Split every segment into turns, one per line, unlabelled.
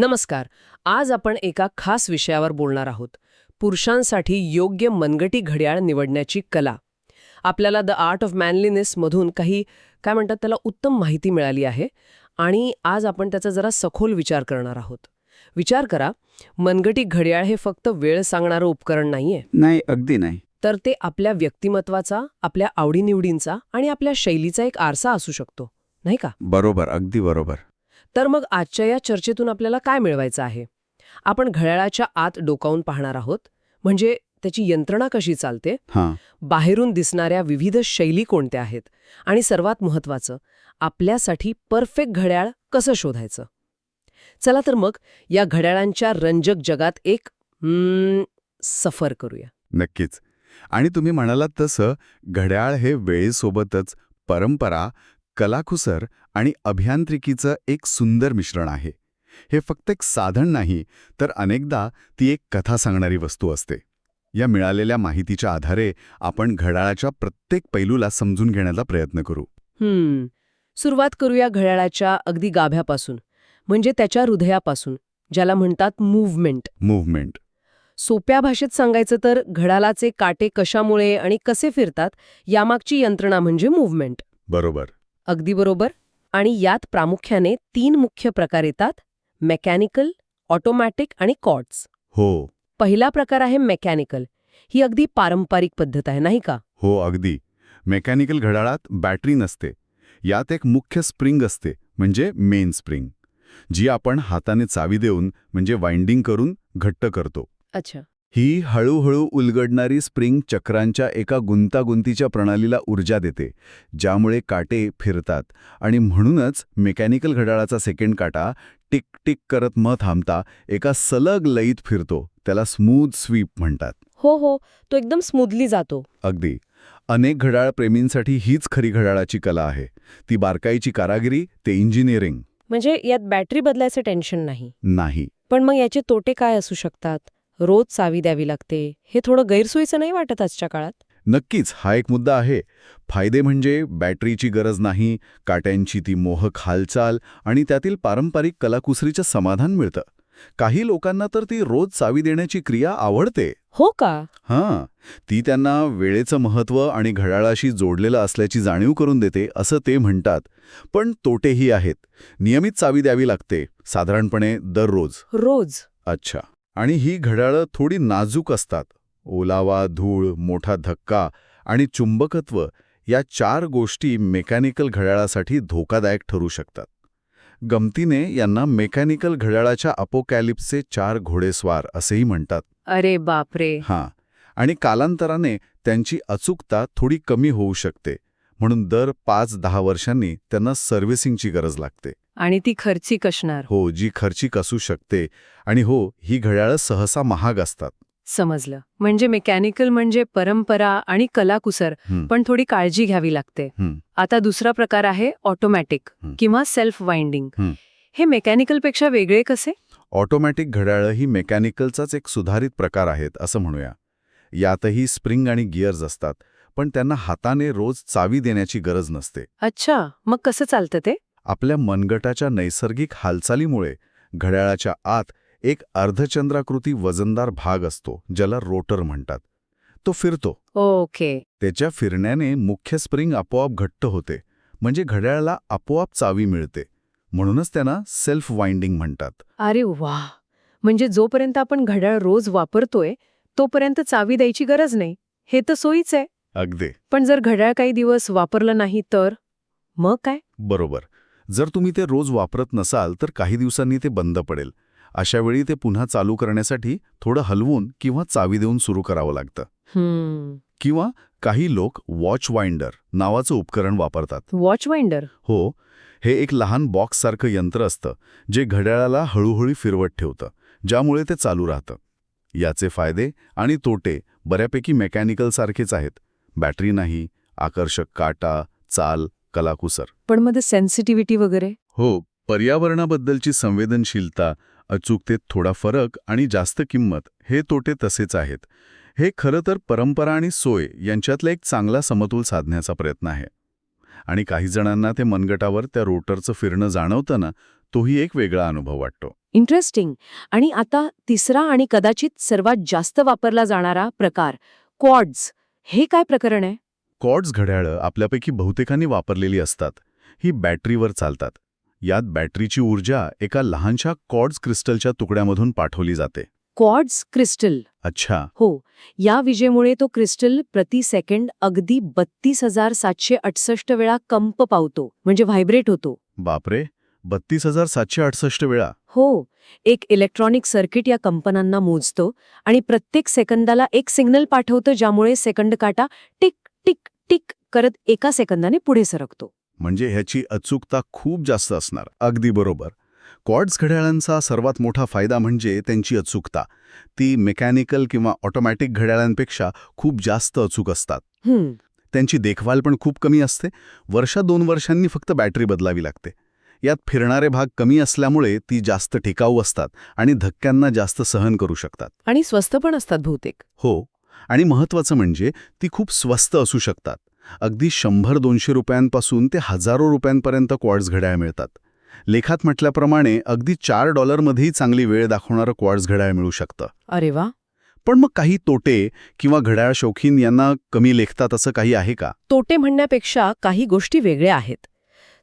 नमस्कार. आज आपण एका खास विषयावर बोलणार आहोत. पुरुषांसाठी योग्य मनगटी घड्याळ निवडण्याची कला. आपल्याला द आर्ट ऑफ मॅनलीनेस मधून काही काय म्हणतात त्याला उत्तम माहिती मिळाली आहे आणि आज आपण त्याचा जरा सखोल विचार करणार आहोत. विचार करा मनगटी घड्याळ हे फक्त वेळ सांगणारं उपकरण नाहीये?
नाही अगदी नाही.
तर ते आपल्या व्यक्तिमत्वाचा आपल्या आवडीनिवडींचा आणि आपल्या शैलीचा एक आरसा असू शकतो. नाही का?
बरोबर अगदी बरोबर.
तर मग आजच्या या चर्चेतून आपल्याला काय मिळवायचं आहे? आपण घड्याळाच्या आत डोकावून पाहणार आहोत. म्हणजे त्याची यंत्रणा कशी चालते?
हां.
बाहेरून दिसणाऱ्या विविध शैली कोणत्या आहेत? आणि सर्वात महत्त्वाचं आपल्यासाठी परफेक्ट घड्याळ कसं शोधायचं? चला तर मग या घड्याळांच्या रंजक जगात एक सफर करूया.
नक्कीच. आणि तुम्ही म्हणालात तसं घड्याळ हे वेळेसोबतच परंपरा कलाकुसर आणि अभियांत्रिकीचं एक सुंदर मिश्रण आहे. हे फक्त एक साधन नाही तर अनेकदा ती एक कथा सांगणारी वस्तू असते. या मिळालेल्या माहितीच्या आधारे आपण घड्याळाच्या प्रत्येक पैलूला समजून घेण्याचा प्रयत्न करू.
हम्म. सुरुवात करूया घड्याळाच्या अगदी गाभ्यापासून म्हणजे त्याच्या हृदयापासून ज्याला म्हणतात मूव्हमेंट.
मूव्हमेंट.
सोप्या भाषेत सांगायचं तर घड्याळाचे काटे कशामुळे आणि कसे फिरतात यामागची यंत्रणा म्हणजे मूव्हमेंट.
बरोबर.
अगदी बरोबर. आणि यात प्रामुख्याने तीन मुख्य प्रकार येतात मेकॅनिकल ऑटोमॅटिक आणि कॉर्ड्स
हो.
पहिला प्रकार आहे मेकॅनिकल ही अगदी पारंपरिक पद्धत आहे नाही का?
हो अगदी. मेकॅनिकल घड्याळात बॅटरी नसते. यात एक मुख्य स्प्रिंग असते म्हणजे मेन स्प्रिंग जी आपण हाताने चावी देऊन म्हणजे वाइंडिंग करून घट्ट करतो.
अच्छा.
ही हळूहळू उलगडणारी स्प्रिंग चक्रांच्या एका गुंतागुंतीच्या प्रणालीला ऊर्जा देते ज्यामुळे काटे फिरतात आणि म्हणूनच मेकॅनिकल घड्याळाचा सेकंड काटा टिक टिक करत न थांबता एका सलग लयीत फिरतो त्याला स्मूथ स्वीप म्हणतात.
हो हो तो एकदम स्मूथली जातो.
अगदी. अनेक घड्याळ प्रेमींसाठी हीच खरी घड्याळाची कला आहे. ती बारकाईची कारागिरी ते इंजिनिअरिंग.
म्हणजे यात बॅटरी बदलायचं टेन्शन नाही.
नाही.
पण मग याचे तोटे काय असू शकतात? रोज चावी द्यावी लागते. हे थोडं गैरसोयीचं नाही वाटत आजच्या काळात?
नक्कीच हा एक मुद्दा आहे. फायदे म्हणजे बॅटरीची गरज नाही काट्यांची ती मोहक हालचाल आणि त्यातील पारंपरिक कलाकुसरीचं समाधान मिळतं. काही लोकांना तर ती रोज चावी देण्याची क्रिया आवडते.
हो का?
हां ती त्यांना वेळेचं महत्त्व आणि घड्याळाशी जोडलेलं असल्याची जाणीव करून देते असं ते म्हणतात. पण तोटेही आहेत. नियमित चावी द्यावी लागते साधारणपणे दररोज.
रोज.
अच्छा. आणि ही घड्याळं थोडी नाजूक असतात. ओलावा धूळ मोठा धक्का आणि चुंबकत्व या चार गोष्टी मेकॅनिकल घड्याळासाठी धोकादायक ठरू शकतात. गमतीने यांना मेकॅनिकल घड्याळाच्या अपोकॅलिप्सचे चार घोडेस्वार असेही म्हणतात.
अरे बापरे!
हां. आणि कालांतराने त्यांची अचूकता थोडी कमी होऊ शकते. म्हणून दर पाच दहा वर्षांनी त्यांना सर्व्हिसिंगची गरज लागते.
आणि ती खर्चिक असणार.
हो जी खर्चिक असू शकते. आणि हो ही घड्याळं सहसा महाग असतात.
समजलं. म्हणजे मेकॅनिकल म्हणजे परंपरा आणि कलाकुसर पण थोडी काळजी घ्यावी लागते. आता दुसरा प्रकार आहे ऑटोमॅटिक. किंवा सेल्फ वाइंडिंग.
हं.
हे मेकॅनिकलपेक्षा वेगळे कसे?
ऑटोमॅटिक घड्याळं ही मेकॅनिकलचाच एक सुधारित प्रकार आहेत असं म्हणूया. यातही स्प्रिंग आणि गिअर्स असतात पण त्यांना हाताने रोज चावी देण्याची गरज नसते.
अच्छा मग कसं चालतं ते?
आपल्या मनगटाच्या नैसर्गिक हालचालीमुळे घड्याळाच्या आत एक अर्धचंद्राकृती वजनदार भाग असतो ज्याला रोटर म्हणतात. तो फिरतो.
ओके.
त्याच्या फिरण्याने मुख्य स्प्रिंग आपोआप घट्ट होते म्हणजे घड्याळाला आपोआप चावी मिळते. म्हणूनच त्यांना सेल्फ वाइंडिंग म्हणतात.
अरे वा! म्हणजे जोपर्यंत आपण घड्याळ रोज वापरतोय तोपर्यंत चावी द्यायची गरज नाही. हे तर सोयीच आहे.
अगदी.
पण जर घड्याळ काही दिवस वापरलं नाही तर? मग काय?
बरोबर. जर तुम्ही ते रोज वापरत नसाल तर काही दिवसांनी ते बंद पडेल. अशावेळी ते पुन्हा चालू करण्यासाठी थोडं हलवून किंवा चावी देऊन सुरू करावं लागतं. किंवा काही लोक वॉच वाइंडर नावाचं उपकरण वापरतात.
Watch winder?
हो हे एक लहान बॉक्ससारखं यंत्र असतं जे घड्याळाला हळूहळू फिरवत ठेवतं ज्यामुळे ते चालू राहतं. याचे फायदे आणि तोटे बऱ्यापैकी मेकॅनिकल सारखेच आहेत. बॅटरी नाही आकर्षक काटा चाल कलाकुसर.
पण मध्ये सेन्सिटिव्हिटी वगैरे?
हो पर्यावरणाबद्दलची संवेदनशीलता अचूकतेत थोडा फरक आणि जास्त किंमत हे तोटे तसेच आहेत. हे खरं तर परंपरा आणि सोय यांच्यातला एक चांगला समतोल साधण्याचा प्रयत्न आहे. आणि काही जणांना ते मनगटावर त्या रोटरचं फिरणं जाणवतं ना तोही एक वेगळा अनुभव वाटतो.
इंटरेस्टिंग आणि आता तिसरा आणि कदाचित सर्वात जास्त वापरला जाणारा प्रकार क्वॉड्स हे काय प्रकरण आहे?
कॉर्ड्स घड्याळं आपल्यापैकी बहुतेकांनी वापरलेली असतात. ही बॅटरीवर चालतात. यात बॅटरीची ऊर्जा एका लहानशा कॉर्ड्स क्रिस्टलच्या तुकड्यामधून पाठवली जाते.
Quartz crystal?
अच्छा.
हो. या विजेमुळे तो क्रिस्टल प्रति सेकंड अगदी बत्तीस हजार सातशे अडसष्ट वेळा कंप पावतो म्हणजे व्हायब्रेट होतो.
बापरे! बत्तीस हजार सातशे अडसष्ट वेळा.
हो. एक इलेक्ट्रॉनिक सर्किट या कंपनांना मोजतो आणि प्रत्येक सेकंदाला एक सिग्नल पाठवतं ज्यामुळे सेकंद काटा टिक टिक टिक करत एका सेकंदाने पुढे सरकतो.
म्हणजे ह्याची अचूकता खूप जास्त असणार. अगदी बरोबर. कॉर्ड्स घड्याळांचा सर्वात मोठा फायदा म्हणजे त्यांची अचूकता. ती मेकॅनिकल किंवा ऑटोमॅटिक घड्याळांपेक्षा खूप जास्त अचूक असतात. त्यांची देखभाल पण खूप कमी असते. वर्षा दोन वर्षांनी फक्त बॅटरी बदलावी लागते. यात फिरणारे भाग कमी असल्यामुळे ती जास्त टिकाऊ असतात आणि धक्क्यांना जास्त सहन करू शकतात.
आणि स्वस्त पण असतात बहुतेक.
हो. आणि महत्त्वाचं म्हणजे ती खूप स्वस्त असू शकतात. अगदी शंभर दोनशे रुपयांपासून ते हजारो रुपयांपर्यंत क्वार्ट्स घड्याळ मिळतात. लेखात म्हटल्याप्रमाणे अगदी चार डॉलरमध्येही चांगली वेळ दाखवणारं क्वार्ट्स घड्याळ मिळू शकतं.
अरे वा!
पण मग काही तोटे किंवा घड्याळ शौकीन यांना कमी लेखतात असं काही आहे का?
तोटे म्हणण्यापेक्षा काही गोष्टी वेगळ्या आहेत.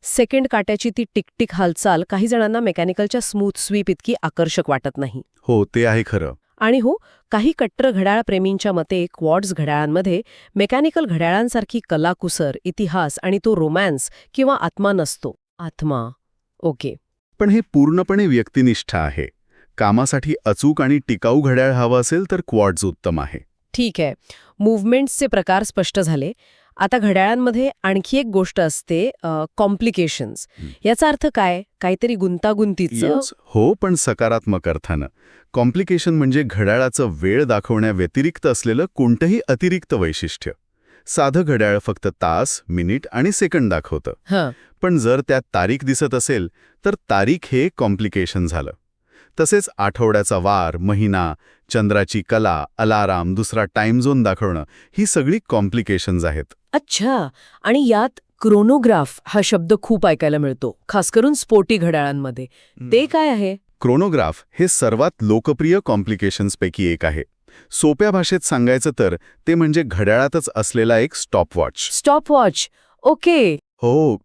सेकंड काट्याची ती टिकटिक हालचाल काही जणांना मेकॅनिकलच्या स्मूथ स्वीप इतकी आकर्षक वाटत नाही.
हो ते आहे खरं.
आणि हो काही कट्टर घड्याळप्रेमींच्या मते क्वॉड्स घड्याळांमध्ये मेकॅनिकल घड्याळांसारखी कलाकुसर इतिहास आणि तो रोमॅन्स किंवा आत्मा नसतो. आत्मा. ओके.
पण हे पूर्णपणे व्यक्तिनिष्ठ आहे. कामासाठी अचूक आणि टिकाऊ घड्याळ हवं असेल तर क्वाड्स उत्तम आहे.
ठीक आहे. मूव्हमेंट्सचे प्रकार स्पष्ट झाले. आता घड्याळांमध्ये आणखी एक गोष्ट असते कॉम्प्लिकेशन्स. याचा अर्थ काय? काहीतरी गुंतागुंतीचं?
हो पण सकारात्मक अर्थानं. कॉम्प्लिकेशन म्हणजे घड्याळाचं वेळ दाखवण्याव्यतिरिक्त असलेलं कोणतंही अतिरिक्त वैशिष्ट्य. साधं घड्याळ फक्त तास मिनिट आणि सेकंड दाखवतं. पण जर त्यात तारीख दिसत असेल तर तारीख हे कॉम्प्लिकेशन झालं. तसेच आठवड्याचा वार महिना चंद्राची कला अलाराम दुसरा टाइम झोन दाखवणं ही सगळी कॉम्प्लिकेशन्स आहेत.
अच्छा आणि यात क्रोनोग्राफ हा शब्द खूप ऐकायला मिळतो खास करून स्पोर्टी घड्याळांमध्ये. ते काय आहे?
क्रोनोग्राफ हे सर्वात लोकप्रिय कॉम्प्लिकेशन्सपैकी एक आहे. सोप्या भाषेत सांगायचं तर ते म्हणजे घड्याळातच असलेला एक स्टॉपवॉच
स्टॉपवॉच ओके
हो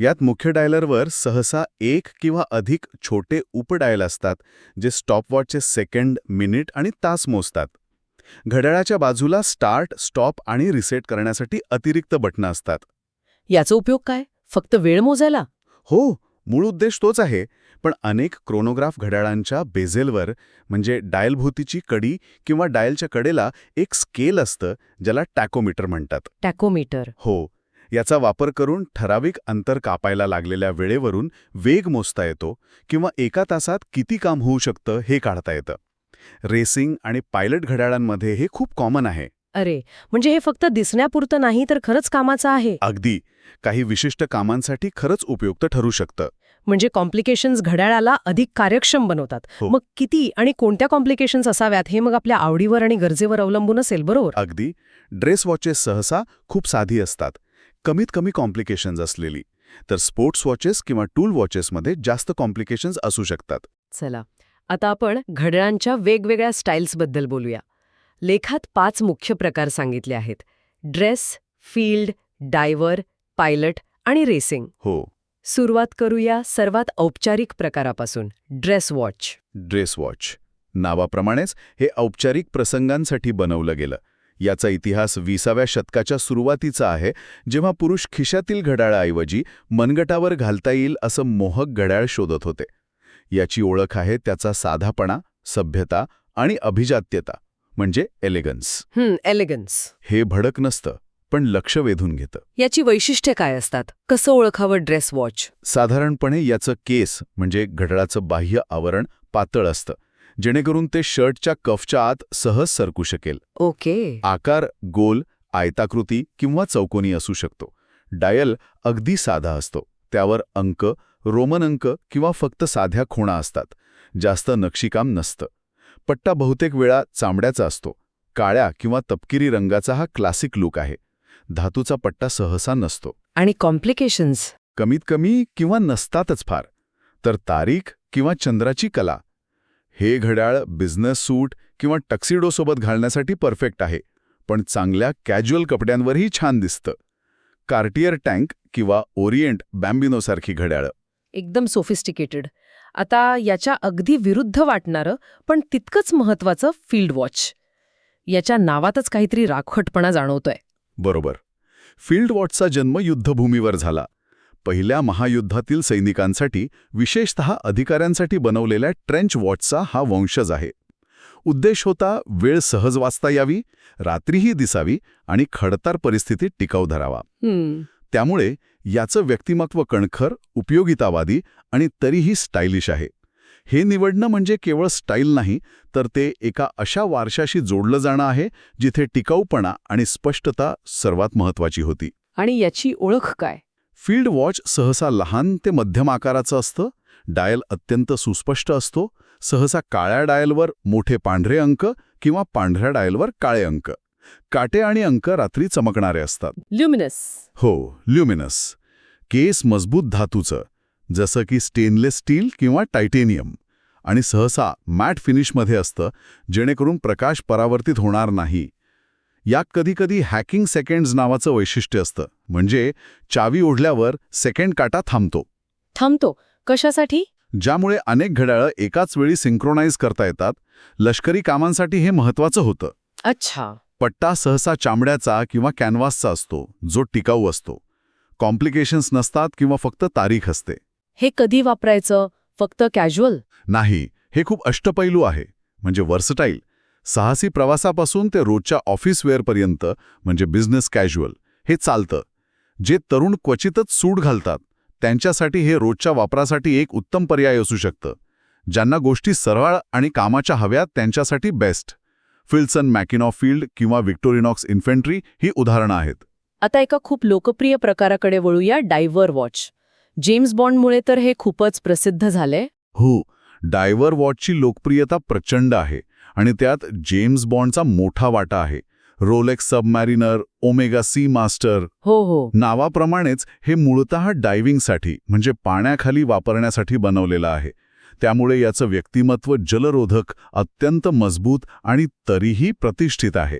यात मुख्य डायलरवर सहसा एक किंवा अधिक छोटे उपडायल असतात जे स्टॉपवॉचचे सेकंड मिनिट आणि तास मोजतात. घड्याळाच्या बाजूला स्टार्ट स्टॉप आणि रिसेट करण्यासाठी अतिरिक्त बटणं असतात.
याचा उपयोग काय? फक्त वेळ मोजायला?
हो मूळ उद्देश तोच आहे पण अनेक क्रोनोग्राफ घड्याळांच्या बेझेलवर म्हणजे डायलभोवतीची कडी किंवा डायलच्या कडेला एक स्केल असतं ज्याला टॅकोमीटर म्हणतात.
टॅकोमीटर.
हो याचा वापर करून ठराविक अंतर कापायला लागलेल्या वेळेवरून वेग मोजता येतो किंवा एका तासात किती काम होऊ शकतं हे काढता येतं. रेसिंग आणि पायलट घड्याळांमध्ये हे खूप कॉमन आहे.
अरे म्हणजे हे फक्त दिसण्यापुरतं नाही तर खरंच कामाचं आहे?
अगदी. काही विशिष्ट कामांसाठी खरंच उपयुक्त ठरू शकतं.
म्हणजे कॉम्प्लिकेशन्स घड्याळाला अधिक कार्यक्षम बनवतात.
हो.
मग किती आणि कोणत्या कॉम्प्लिकेशन्स असाव्यात हे मग आपल्या आवडीवर आणि गरजेवर अवलंबून असेल बरोबर?
अगदी. ड्रेस वॉचेस सहसा खूप साधी असतात. कमीत कमी कॉम्प्लिकेशन्स असलेली. तर स्पोर्ट्स वॉचेस किंवा टूल वॉचेसमध्ये जास्त कॉम्प्लिकेशन्स असू शकतात.
चला आता आपण घड्याळांच्या वेगवेगळ्या स्टाईल्सबद्दल बोलूया. लेखात पाच मुख्य प्रकार सांगितले आहेत. ड्रेस फील्ड डायव्हर पायलट आणि रेसिंग
हो.
सुरुवात करूया सर्वात औपचारिक प्रकारापासून. ड्रेस वॉच
ड्रेस वॉच नावाप्रमाणेच हे औपचारिक प्रसंगांसाठी बनवलं गेलं. याचा इतिहास विसाव्या शतकाच्या सुरुवातीचा आहे जेव्हा पुरुष खिशातील घड्याळाऐवजी मनगटावर घालता येईल असं मोहक घड्याळ शोधत होते. याची ओळख आहे त्याचा साधापणा सभ्यता आणि अभिजात्यता म्हणजे एलिगन्स
एलिगन्स
हे भडक नसतं पण लक्ष वेधून घेतं.
याची वैशिष्ट्ये काय असतात? कसं ओळखावं ड्रेस वॉच
साधारणपणे याचं केस म्हणजे घड्याळाचं बाह्य आवरण पातळ असतं. जेणेकरून ते शर्टच्या कफच्या आत सहज सरकू शकेल.
ओके.
आकार गोल आयताकृती किंवा चौकोनी असू शकतो. डायल अगदी साधा असतो. त्यावर अंक रोमन अंक किंवा फक्त साध्या खुणा असतात. जास्त नक्षीकाम नसतं. पट्टा बहुतेक वेळा चामड्याचा असतो. काळ्या किंवा तपकिरी रंगाचा हा क्लासिक लुक आहे. धातूचा पट्टा सहसा नसतो.
आणि कॉम्प्लिकेशन्स?
कमीत कमी किंवा नसतातच फार. तर तारीख किंवा चंद्राची कला. हे घड्याळ बिझनेस सूट किंवा टक्सिडोसोबत घालण्यासाठी परफेक्ट आहे पण चांगल्या कॅज्युअल कपड्यांवरही छान दिसतं. कार्टियर टँक किंवा ओरिएंट बॅम्बिनोसारखी घड्याळं.
एकदम सोफिस्टिकेटेड. आता याच्या अगदी विरुद्ध वाटणारं पण तितकंच महत्वाचं फील्ड वॉच. याच्या नावातच काहीतरी राखटपणा जाणवतोय.
बरोबर. फील्ड वॉचचा जन्म युद्धभूमीवर झाला. पहिल्या महायुद्धातील सैनिकांसाठी विशेषत अधिकाऱ्यांसाठी बनवलेल्या ट्रेंच वॉचचा हा वंशज आहे. उद्देश होता वेळ सहज वाचता यावी रात्रीही दिसावी आणि खडतार परिस्थितीत टिकाऊ धरावा. त्यामुळे याचं व्यक्तिमत्व कणखर उपयोगितावादी आणि तरीही स्टायलिश आहे. हे निवडणं म्हणजे केवळ स्टाईल नाही तर ते एका अशा वारशाशी जोडलं जाणं आहे जिथे टिकाऊपणा आणि स्पष्टता सर्वात महत्वाची होती.
आणि याची ओळख काय?
फील्ड वॉच सहसा लहान ते मध्यम आकाराचं असतं डायल अत्यंत सुस्पष्ट असतो सहसा काळ्या डायलवर मोठे पांढरे अंक किंवा पांढऱ्या डायलवर काळे अंक. काटे आणि अंक रात्री चमकणारे असतात.
ल्युमिनस
हो ल्युमिनस केस मजबूत धातूचं जसं की स्टेनलेस स्टील किंवा टायटेनियम आणि सहसा मॅट फिनिशमध्ये असतं जेणेकरून प्रकाश परावर्तित होणार नाही. यात कधीकधी हॅकिंग सेकंड्स नावाचं वैशिष्ट्य असतं. म्हणजे चावी ओढल्यावर सेकंड काटा थांबतो.
थांबतो. कशासाठी?
ज्यामुळे अनेक घड्याळं एकाच वेळी सिंक्रोनाइज करता येतात. लष्करी कामांसाठी हे महत्वाचं होतं.
अच्छा.
पट्टा सहसा चामड्याचा किंवा कॅनव्हासचा असतो जो टिकाऊ असतो. कॉम्प्लिकेशन्स नसतात किंवा फक्त तारीख असते.
हे कधी वापरायचं? फक्त कॅज्युअल?
नाही हे खूप अष्टपैलू आहे. म्हणजे वर्सटाईल साहसी प्रवासापासून ते रोजच्या ऑफिस वेअरपर्यंत म्हणजे बिझनेस कॅज्युअल हे चालतं. जे तरुण क्वचितच सूट घालतात त्यांच्यासाठी हे रोजच्या वापरासाठी एक उत्तम पर्याय असू शकतं. ज्यांना गोष्टी सरळ आणि कामाच्या हव्यात त्यांच्यासाठी बेस्ट फिल्सन मॅकिनॉ फील्ड किंवा विक्टोरिनॉक्स इन्फेंट्री ही उदाहरणं आहेत.
आता एका खूप लोकप्रिय प्रकाराकडे वळूया डायव्हर वॉच. जेम्स बॉन्डमुळे तर हे खूपच प्रसिद्ध झालंय.
हो डायव्हर वॉचची लोकप्रियता प्रचंड आहे. आणि त्यात जेम्स बॉन्डचा मोठा वाटा आहे. Rolex Submariner Omega Seamaster
हो हो.
नावाप्रमाणेच हे मूळतः डायव्हिंगसाठी म्हणजे पाण्याखाली वापरण्यासाठी बनवलेलं आहे. त्यामुळे याचं व्यक्तिमत्व जलरोधक अत्यंत मजबूत आणि तरीही प्रतिष्ठित आहे.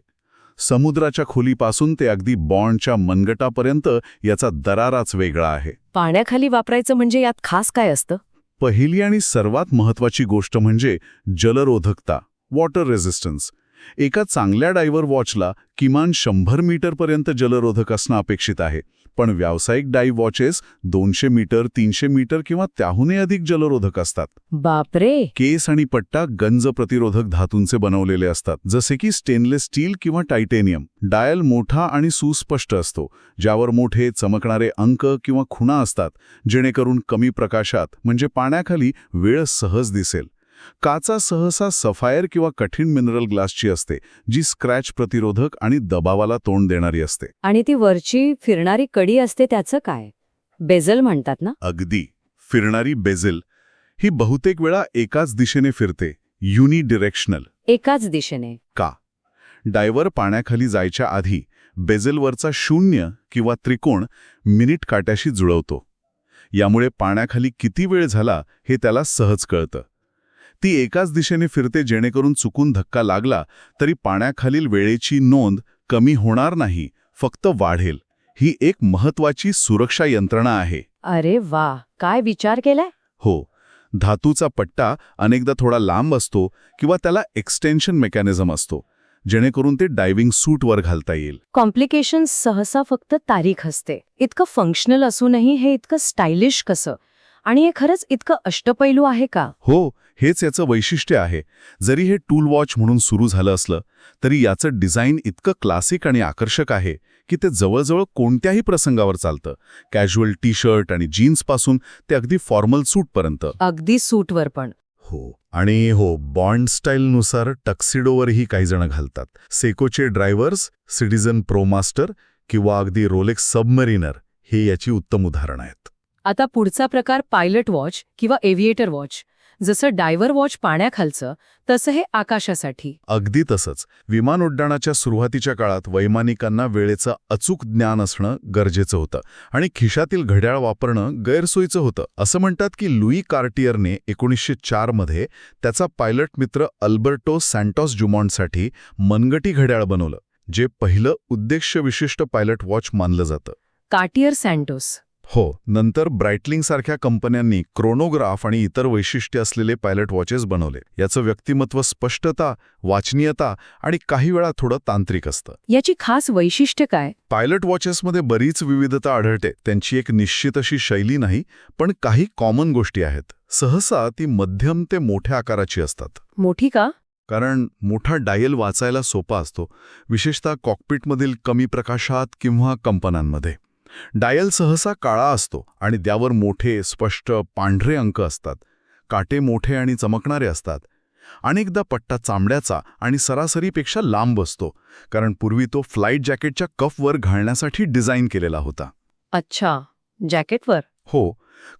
समुद्राच्या खोलीपासून ते अगदी बॉन्डच्या मनगटापर्यंत याचा दराराच वेगळा आहे.
पाण्याखाली वापरायचं म्हणजे यात खास काय असतं?
पहिली आणि सर्वात महत्वाची गोष्ट म्हणजे जलरोधकता. Water resistance. एका चांगल्या डायव्हर वॉचला किमान शंभर मीटरपर्यंत जलरोधक असणं अपेक्षित आहे. पण व्यावसायिक डाईव्ह वॉचेस दोनशे मीटर तीनशे मीटर किंवा त्याहूनही अधिक जलरोधक असतात.
बापरे!
केस आणि पट्टा गंज प्रतिरोधक धातूंचे बनवलेले असतात जसे की स्टेनलेस स्टील किंवा टायटेनियम. डायल मोठा आणि सुस्पष्ट असतो ज्यावर मोठे चमकणारे अंक किंवा खुणा असतात जेणेकरून कमी प्रकाशात म्हणजे पाण्याखाली वेळ सहज दिसेल. काचा सहसा सफायर किंवा कठीण मिनरल ग्लासची असते जी स्क्रॅच प्रतिरोधक आणि दबावाला तोंड देणारी असते.
आणि ती वरची फिरणारी कडी असते त्याचं काय? बेझल म्हणतात ना?
अगदी. फिरणारी बेझिल. ही बहुतेक वेळा एकाच दिशेने फिरते युनिडिरेक्शनल
एकाच दिशेने.
का? डायव्हर पाण्याखाली जायच्या आधी बेझलवरचा शून्य किंवा त्रिकोण मिनिट काट्याशी जुळवतो. यामुळे पाण्याखाली किती वेळ झाला हे त्याला सहज कळतं. ती एकाच दिशेने फिरते जेणेकरून चुकून धक्का लागला तरी पाण्याखालील वेळेची नोंद कमी होणार नाही फक्त वाढेल. ही एक महत्वाची सुरक्षा यंत्रणा आहे.
अरे वा! काय विचार केलाय?
हो धातूचा पट्टा अनेकदा थोडा लांब असतो किंवा त्याला एक्सटेन्शन मेकॅनिझम असतो जेणेकरून ते डायव्हिंग सूटवर घालता येईल.
कॉम्प्लिकेशन्स सहसा फक्त तारीख असते. इतकं फंक्शनल असूनही हे इतकं स्टायलिश कसं? आणि हे खरंच इतकं अष्टपैलू आहे का?
हो हेच याचं वैशिष्ट्य आहे. जरी हे टूल वॉच म्हणून सुरू झालं असलं तरी याचं डिझाईन इतकं क्लासिक आणि आकर्षक आहे की ते जवळजवळ कोणत्याही प्रसंगावर चालतं. कॅज्युअल टी शर्ट आणि जीन्सपासून ते अगदी फॉर्मल सूटपर्यंत
अगदी सूटवर पण.
हो आणि हो बॉन्ड स्टाईलनुसार टक्सिडोवरही काही जण घालतात. सेकोचे ड्रायव्हर्स सिटिझन प्रो मास्टर किंवा अगदी रोलेक्स सबमरीनर हे याची उत्तम उदाहरणं आहेत.
आता पुढचा प्रकार पायलट वॉच किंवा एव्हिएटर वॉच
जसं डायव्हर वॉच पाण्याखालचं तसं हे आकाशासाठी.
अगदी तसंच. विमान उड्डाणाच्या सुरुवातीच्या काळात वैमानिकांना वेळेचं अचूक ज्ञान असणं गरजेचं होतं आणि खिशातील घड्याळ वापरणं गैरसोयीचं होतं. असं म्हणतात की लुई कार्टियरने एकोणीसशे चारमध्ये त्याचा पायलट मित्र अल्बर्टो सँटॉस जुमॉन्टसाठी मनगटी घड्याळ बनवलं जे पहिलं उद्देश्यविशिष्ट पायलट वॉच मानलं जातं.
कार्टियर सँटोस
हो नंतर ब्राइटलिंगसारख्या कंपन्यांनी क्रोनोग्राफ आणि इतर वैशिष्ट्य असलेले पायलट वॉचेस बनवले. याचं व्यक्तिमत्व स्पष्टता वाचनीयता आणि काही वेळा थोडं तांत्रिक असतं.
याची खास वैशिष्ट्य काय?
पायलट वॉचेसमध्ये बरीच विविधता आढळते. त्यांची एक निश्चित अशी शैली नाही पण काही कॉमन गोष्टी आहेत. सहसा ती मध्यम ते मोठ्या आकाराची असतात.
मोठी का?
कारण मोठा डायल वाचायला सोपा असतो विशेषतः कॉकपिटमधील कमी प्रकाशात किंवा कंपनांमध्ये. डायल सहसा काळा असतो आणि त्यावर मोठे स्पष्ट पांढरे अंक असतात. काटे मोठे आणि चमकणारे असतात. अनेकदा पट्टा चांबड्याचा आणि सरासरीपेक्षा लांब असतो कारण पूर्वी तो फ्लाईट जॅकेटच्या कफवर घालण्यासाठी डिझाईन केलेला होता.
अच्छा. जॅकेटवर?
हो.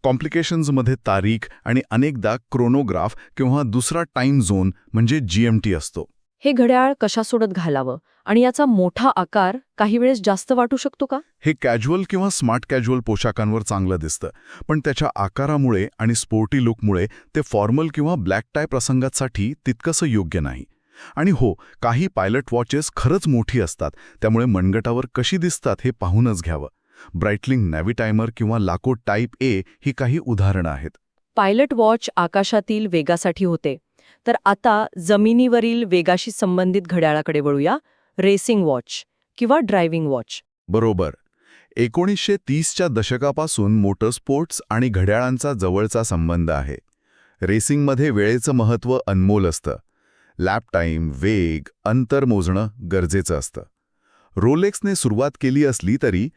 कॉम्प्लिकेशन्समध्ये तारीख आणि अनेकदा क्रोनोग्राफ किंवा दुसरा टाइम झोन म्हणजे जीएमटी असतो.
हे घड्याळ कशासोबत घालावं? आणि याचा मोठा आकार काही वेळेस जास्त वाटू शकतो का?
हे कॅज्युअल किंवा स्मार्ट कॅज्युअल पोशाखांवर चांगलं दिसतं पण त्याच्या आकारामुळे आणि स्पोर्टी लुकमुळे ते फॉर्मल किंवा ब्लॅक टाय प्रसंगासाठी तितकंसं योग्य नाही. आणि हो काही पायलट वॉचेस खरंच मोठी असतात त्यामुळे मनगटावर कशी दिसतात हे पाहूनच घ्यावं. ब्राइटलिंग नॅव्हिटायमर किंवा लाको टाईप ए ही काही उदाहरणं आहेत.
पायलट वॉच आकाशातील वेगासाठी होते. तर आता जमिनीवरील वेगाशी संबंधित घड्याळाकडे वळूया. रेसिंग वॉच किंवा ड्रायव्हिंग वॉच
बरोबर. एकोणीसशे तीसच्या दशकापासून मोटरस्पोर्ट्स आणि घड्याळांचा जवळचा संबंध आहे. रेसिंगमध्ये वेळेचं महत्त्व अनमोल असतं. लॅप टाईम वेग अंतर मोजणं गरजेचं असतं. रोलेक्सने सुरुवात केली असली तरी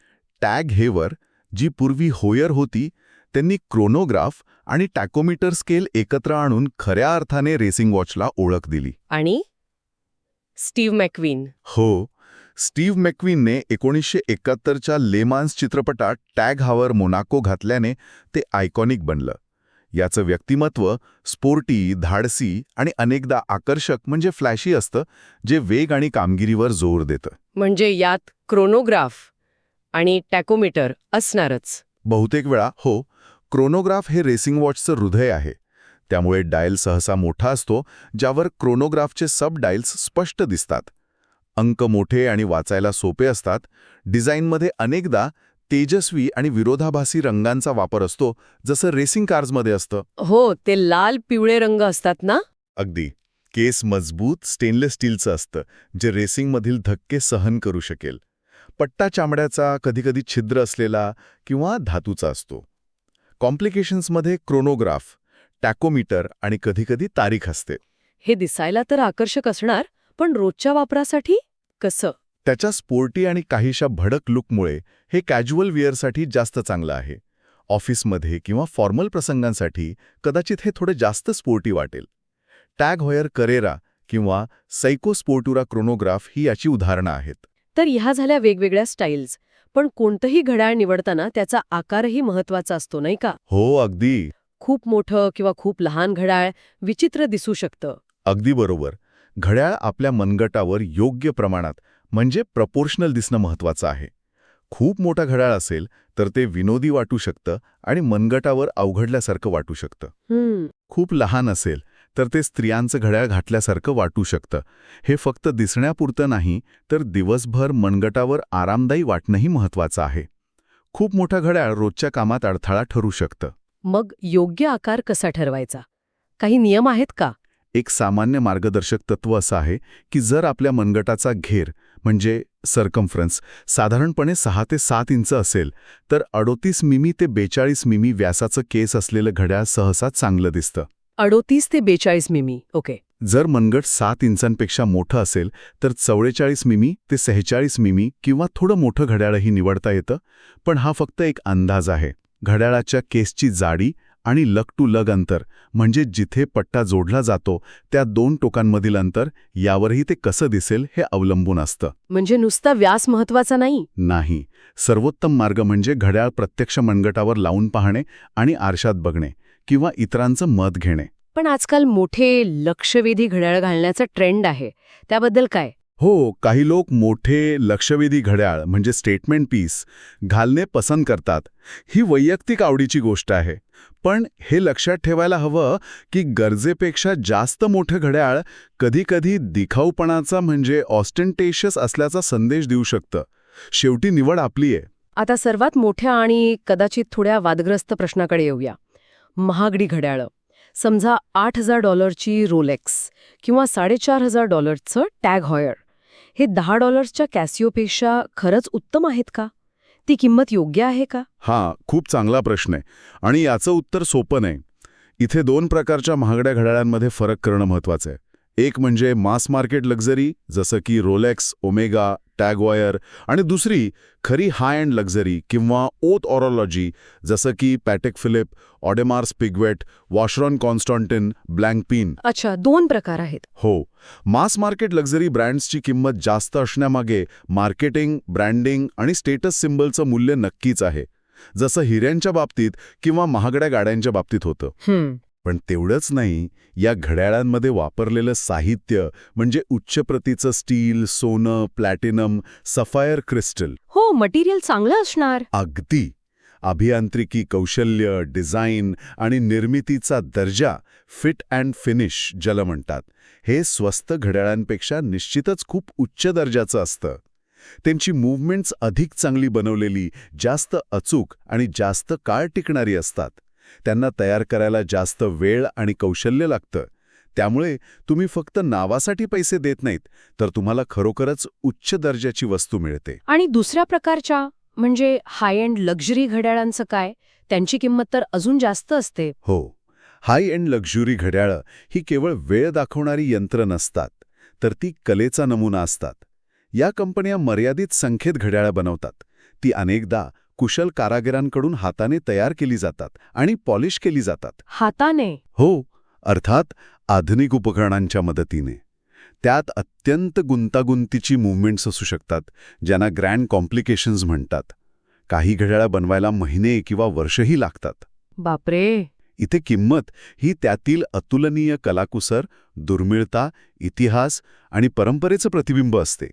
टॅग हेवर जी पूर्वी होयर होती त्यांनी क्रोनोग्राफ आणि टॅकोमीटर स्केल एकत्र आणून खऱ्या अर्थाने रेसिंग वॉचला ओळख दिली.
आणि? Steve McQueen.
हो. स्टीव्ह मॅक्वीनने एकोणीसशे एकाहत्तरच्या लेमान्स चित्रपटात टॅग हावर मोनाको घातल्याने ते आयकॉनिक बनलं. याचं व्यक्तिमत्व स्पोर्टी धाडसी आणि अनेकदा आकर्षक म्हणजे फ्लॅशी असतं जे वेग आणि कामगिरीवर जोर देतं.
म्हणजे यात क्रोनोग्राफ आणि टॅकोमीटर असणारच.
बहुतेक वेळा हो. क्रोनोग्राफ हे रेसिंग वॉचचं हृदय आहे. त्यामुळे डायल सहसा मोठा असतो ज्यावर क्रोनोग्राफचे सब डायल्स स्पष्ट दिसतात. अंक मोठे आणि वाचायला सोपे असतात. डिझाईनमध्ये अनेकदा तेजस्वी आणि विरोधाभासी रंगांचा वापर असतो जसं रेसिंग कार्समध्ये असतं.
हो ते लाल पिवळे रंग असतात ना?
अगदी. केस मजबूत स्टेनलेस स्टीलचं असतं जे रेसिंगमधील धक्के सहन करू शकेल. पट्टा चामड्याचा कधीकधी छिद्र असलेला किंवा धातूचा असतो. कॉम्प्लिकेशन्समध्ये क्रोनोग्राफ टॅकोमीटर आणि कधीकधी तारीख असते.
हे दिसायला तर आकर्षक असणार पण रोजच्या वापरासाठी? कसं?
त्याच्या स्पोर्टी आणि काहीशा भडक लुकमुळे हे कॅज्युअल वेअरसाठी जास्त चांगलं आहे. ऑफिसमध्ये किंवा फॉर्मल प्रसंगांसाठी कदाचित हे थोडं जास्त स्पोर्टी वाटेल. टॅग होयर करेरा किंवा सैको स्पोर्टुरा क्रोनोग्राफ ही याची उदाहरणं आहेत.
तर ह्या झाल्या वेगवेगळ्या स्टाईल्स. पण कोणतंही घड्याळ निवडताना त्याचा आकारही महत्त्वाचा असतो नाही का?
हो अगदी.
खूप मोठं किंवा खूप लहान घड्याळ विचित्र दिसू शकतं.
अगदी बरोबर. घड्याळ आपल्या मनगटावर योग्य प्रमाणात म्हणजे प्रपोर्शनल दिसणं महत्वाचं आहे. खूप मोठा घड्याळ असेल तर ते विनोदी वाटू शकतं आणि मनगटावर अवघडल्यासारखं वाटू शकतं. खूप लहान असेल तर ते स्त्रियांचं घड्याळ घातल्यासारखं वाटू शकतं. हे फक्त दिसण्यापुरतं नाही तर दिवसभर मनगटावर आरामदायी वाटणंही महत्वाचं आहे. खूप मोठं घड्याळ रोजच्या कामात अडथळा ठरू शकतं.
मग योग्य आकार कसा ठरवायचा? काही नियम आहेत का?
एक सामान्य मार्गदर्शक तत्व असं आहे की जर आपल्या मनगटाचा घेर म्हणजे सरकम्फरन्स साधारणपणे सहा ते सात इंच असेल तर अडोतीस मिमी ते बेचाळीस मिमी व्यासाचं केस असलेलं घड्याळ सहसा चांगलं दिसतं.
अडोतीस ते बेचाळीस मिमी ओके.
जर मनगट सात इंचांपेक्षा मोठं असेल तर चव्वेचाळीस मिमी ते सेहेचाळीस मिमी किंवा थोडं मोठं घड्याळही निवडता येतं पण हा फक्त एक अंदाज आहे. घड्याळाच्या केसची जाडी आणि लग टू लग अंतर म्हणजे जिथे पट्टा जोडला जातो त्या दोन टोकांमधील अंतर यावरही ते कसं दिसेल हे अवलंबून असतं.
म्हणजे नुसता व्यास महत्त्वाचा नाही?
नाही. सर्वोत्तम मार्ग म्हणजे घड्याळ प्रत्यक्ष मनगटावर लावून पाहणे आणि आरशात बघणे. किंवा इतरांचं मत घेणे.
पण आजकाल मोठे लक्षवेधी घड्याळ घालण्याचा ट्रेंड आहे. त्याबद्दल काय?
हो काही लोक मोठे लक्षवेधी घड्याळ म्हणजे स्टेटमेंट पीस घालणे पसंत करतात. ही वैयक्तिक आवडीची गोष्ट आहे. पण हे लक्षात ठेवायला हवं की गरजेपेक्षा जास्त मोठं घड्याळ कधीकधी दिखाऊपणाचा म्हणजे ऑस्टेंटेशियस असल्याचा संदेश देऊ शकतं. शेवटी निवड आपली आहे.
आता सर्वात मोठ्या आणि कदाचित थोड्या वादग्रस्त प्रश्नाकडे येऊया. महागडी घड्याळं. समजा आठ हजार डॉलरची रोलेक्स किंवा साडेचार हजार डॉलरचं टॅग हॉयर. हे दहा डॉलर्सच्या कॅसिओपेक्षा खरंच उत्तम आहेत का? ती किंमत योग्य आहे का?
हा खूप चांगला प्रश्न आहे. आणि याचं उत्तर सोपं नाही. इथे दोन प्रकारच्या महागड्या घड्याळांमध्ये फरक करणं महत्वाचं आहे. एक म्हणजे मास मार्केट लक्झरी जसं की रोलेक्स ओमेगा टॅगवायर आणि दुसरी खरी हाय अँड लक्झरी किंवा ओथ ऑरोलॉजी जसं की पॅटेक फिलिप ऑडेमार्स पिगवेट वॉशरॉन कॉन्स्टॉन्टिन ब्लँकपिन
अच्छा दोन प्रकार आहेत.
हो. मास मार्केट लक्झरी ब्रँड्सची किंमत जास्त असण्यामागे मार्केटिंग ब्रँडिंग आणि स्टेटस सिम्बलचं मूल्य नक्कीच आहे. जसं हिऱ्यांच्या बाबतीत किंवा महागड्या गाड्यांच्या बाबतीत होतं. पण तेवढंच नाही या घड्याळांमध्ये वापरलेलं साहित्य म्हणजे उच्च प्रतीचं स्टील सोनं प्लॅटिनम सफायर क्रिस्टल.
हो मटेरियल चांगलं असणार.
अगदी. अभियांत्रिकी कौशल्य डिझाईन आणि निर्मितीचा दर्जा फिट अँड फिनिश ज्याला म्हणतात हे स्वस्त घड्याळांपेक्षा निश्चितच खूप उच्च दर्जाचं असतं. त्यांची मूव्हमेंट्स अधिक चांगली बनवलेली जास्त अचूक आणि जास्त काळ टिकणारी असतात. त्यांना तयार करायला जास्त वेळ आणि कौशल्य लागतं. त्यामुळे तुम्ही फक्त नावासाठी पैसे देत नाहीत तर तुम्हाला खरोखरच उच्च दर्जाची वस्तू मिळते.
आणि दुसऱ्या प्रकारच्या म्हणजे हाय एंड लक्झरी घड्याळांचं काय? त्यांची किंमत तर अजून जास्त असते.
हो. हाय एंड लक्झुरी घड्याळं ही केवळ वेळ दाखवणारी यंत्र नसतात तर ती कलेचा नमुना असतात. या कंपन्या मर्यादित संख्येत घड्याळं बनवतात. ती अनेकदा कुशल कारागिरांकडून हाताने तयार केली जातात आणि पॉलिश केली जातात.
हाताने?
हो अर्थात आधुनिक उपकरणांच्या मदतीने. त्यात अत्यंत गुंतागुंतीची मुवमेंट्स असू शकतात ज्यांना ग्रँड कॉम्प्लिकेशन्स म्हणतात. काही घड्याळं बनवायला महिने किंवा वर्षही लागतात.
बापरे!
इथे किंमत ही त्यातील अतुलनीय कलाकुसर दुर्मिळता इतिहास आणि परंपरेचं प्रतिबिंब असते.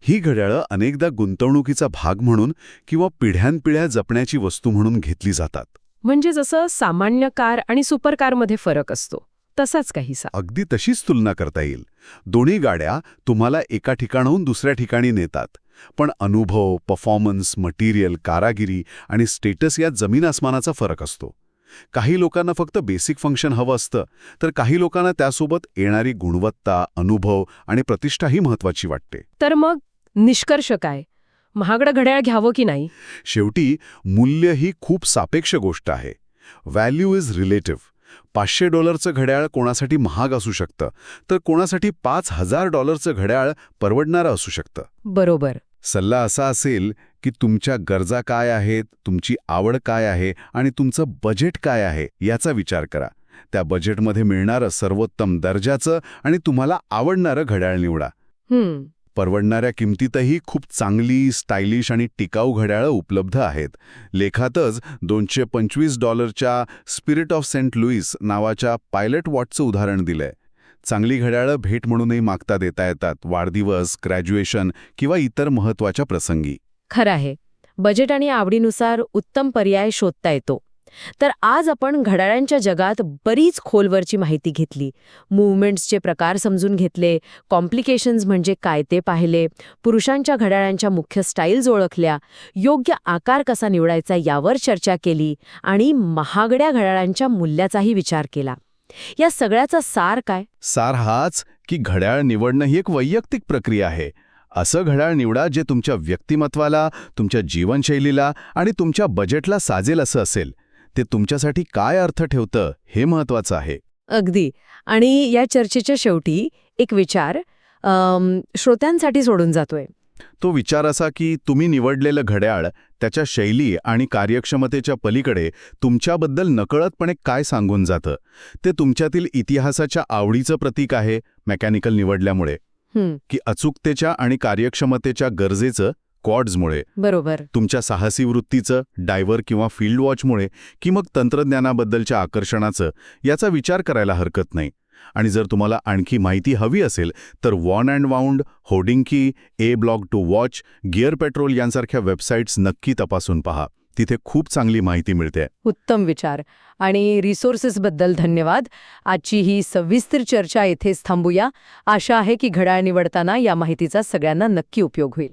ही घड्याळं अनेकदा गुंतवणुकीचा भाग म्हणून किंवा पिढ्यानपिढ्या जपण्याची वस्तू म्हणून घेतली जातात.
म्हणजे जसं सामान्य कार आणि सुपर कारमध्ये फरक असतो तसाच काहीसा.
अगदी तशीच तुलना करता येईल. दोन्ही गाड्या तुम्हाला एका ठिकाणाहून दुसऱ्या ठिकाणी नेतात. पण अनुभव परफॉर्मन्स मटेरियल कारागिरी आणि स्टेटस यात जमीन आसमानाचा फरक असतो. काही लोकांना फक्त बेसिक फंक्शन हवं असतं तर काही लोकांना त्यासोबत येणारी गुणवत्ता अनुभव आणि प्रतिष्ठाही महत्वाची वाटते.
तर मग निष्कर्ष काय? महागडं घड्याळ घ्यावं की नाही?
शेवटी मूल्य ही खूप सापेक्ष गोष्ट आहे. व्हॅल्यू इज रिलेटिव्ह पाचशे डॉलरचं घड्याळ कोणासाठी महाग असू शकतं तर कोणासाठी पाच हजार डॉलरचं घड्याळ परवडणारं असू शकतं.
बरोबर.
सल्ला असा असेल की तुमच्या गरजा काय आहेत तुमची आवड काय आहे आणि तुमचं बजेट काय आहे याचा विचार करा. त्या बजेटमध्ये मिळणारं सर्वोत्तम दर्जाचं आणि तुम्हाला आवडणारं घड्याळ निवडा. परवडणाऱ्या किमतीतही खूप चांगली स्टायलिश आणि टिकाऊ घड्याळं उपलब्ध आहेत. लेखातच दोनशे पंचवीस डॉलरच्या स्पिरिट ऑफ सेंट लुईस नावाच्या पायलट वॉटचं उदाहरण दिलंय. चांगली घड्याळं भेट म्हणूनही मागता देता येतात वाढदिवस ग्रॅज्युएशन किंवा इतर महत्त्वाच्या प्रसंगी.
खरं आहे. बजेट आणि आवडीनुसार उत्तम पर्याय शोधता येतो. तर आज आपण घड्याळांच्या जगात बरीच खोलवरची माहिती घेतली. मुवमेंट्सचे प्रकार समजून घेतले. कॉम्प्लिकेशन्स म्हणजे काय ते पाहिले. पुरुषांच्या घड्याळांच्या मुख्य स्टाईल्स ओळखल्या. योग्य आकार कसा निवडायचा यावर चर्चा केली आणि महागड्या घड्याळांच्या मूल्याचाही विचार केला. या सगळ्याचा सार काय?
सार हाच की घड्याळ निवडणं ही एक वैयक्तिक प्रक्रिया आहे. असं घड्याळ निवडा जे तुमच्या व्यक्तिमत्वाला तुमच्या जीवनशैलीला आणि तुमच्या बजेटला साजेल असं असेल. ते तुमच्यासाठी काय अर्थ ठेवतं हे महत्वाचं आहे.
अगदी. आणि या चर्चेच्या शेवटी एक विचार श्रोत्यांसाठी सोडून जातोय.
तो विचार असा की तुम्ही निवडलेलं घड्याळ त्याच्या शैली आणि कार्यक्षमतेच्या पलीकडे तुमच्याबद्दल नकळतपणे काय सांगून जातं? ते तुमच्यातील इतिहासाच्या आवडीचं प्रतीक आहे मेकॅनिकल निवडल्यामुळे. की अचूकतेच्या आणि कार्यक्षमतेच्या गरजेचं कॉड्समुळे
बरोबर.
तुमच्या साहसी वृत्तीचं डायव्हर किंवा फील्ड वॉचमुळे की मग तंत्रज्ञानाबद्दलच्या आकर्षणाचं याचा विचार करायला हरकत नाही. आणि जर तुम्हाला आणखी माहिती हवी असेल तर von and wound Hodinkee a blog to watch Gear Patrol यांसारख्या वेबसाईट्स नक्की तपासून पहा. तिथे खूप चांगली माहिती मिळते.
उत्तम विचार. आणि रिसोर्सेसबद्दल धन्यवाद. आजची ही सविस्तर चर्चा येथेच थांबूया. आशा आहे की घड्याळ निवडताना या माहितीचा सगळ्यांना नक्की उपयोग होईल.